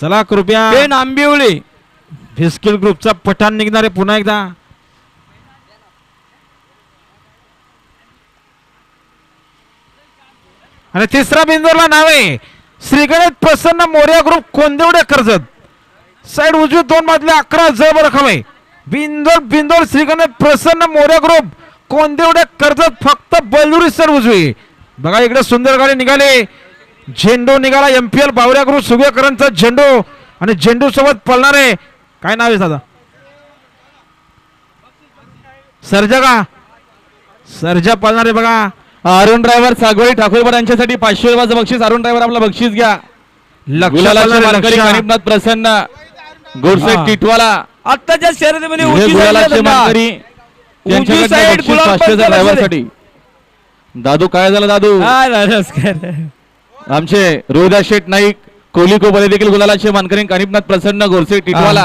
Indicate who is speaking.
Speaker 1: चला कृपया
Speaker 2: पेन आंबिवली.
Speaker 1: फिस्किल ग्रुपचा पठाण निघणार आहे पुन्हा एकदा. आणि तिसरा बिंदूला नाव. आहे श्रीगणेश प्रसन्न मोर्या ग्रुप कोंदेवडे कर्जत. साईड उजवी दोन मधले अकरा जब रक्कम आहे बिंदोर बिंदोर श्रीगणेश प्रसन्न मोर्या ग्रुप कोंदेवडे कर्जत फक्त बलुरी सर उजवी. बघा इकडे सुंदर गाडी निघाली. झेंडू निघाला एमपीएल बावऱ्या ग्रुप सुगेकरांचा झेंडू आणि झेंडू सोबत पळणारे काय नाव आहे दादा? सर्जा का सर्जा पळणारे बघा.
Speaker 2: अरुण ड्रायव्हर सागवडी ठाकूरवाड यांच्यासाठी पाचशे रुपयाचं बक्षीस. अरुण ड्रायव्हर आपलं बक्षीस घ्या.
Speaker 1: लक्ष
Speaker 2: गुलालाचे
Speaker 1: पळणारे,
Speaker 2: मानकरी
Speaker 1: लक्ष.
Speaker 2: गणितनाथ प्रसन्न. गोडसे. टिटवाला.
Speaker 3: आत्ताच्या शर्यतीमध्ये उजवी उजवी साईड पंचाला
Speaker 2: ड्रायव्हरसाठी दादू काय झालं दादू?
Speaker 3: हा नमस्कार.
Speaker 2: आमचे रोहिदास शेठ नाईक कोहली कोबले देखील गुलालाचे मानकरी कानिपनाथ प्रसन्न गोरसे टिटवाला.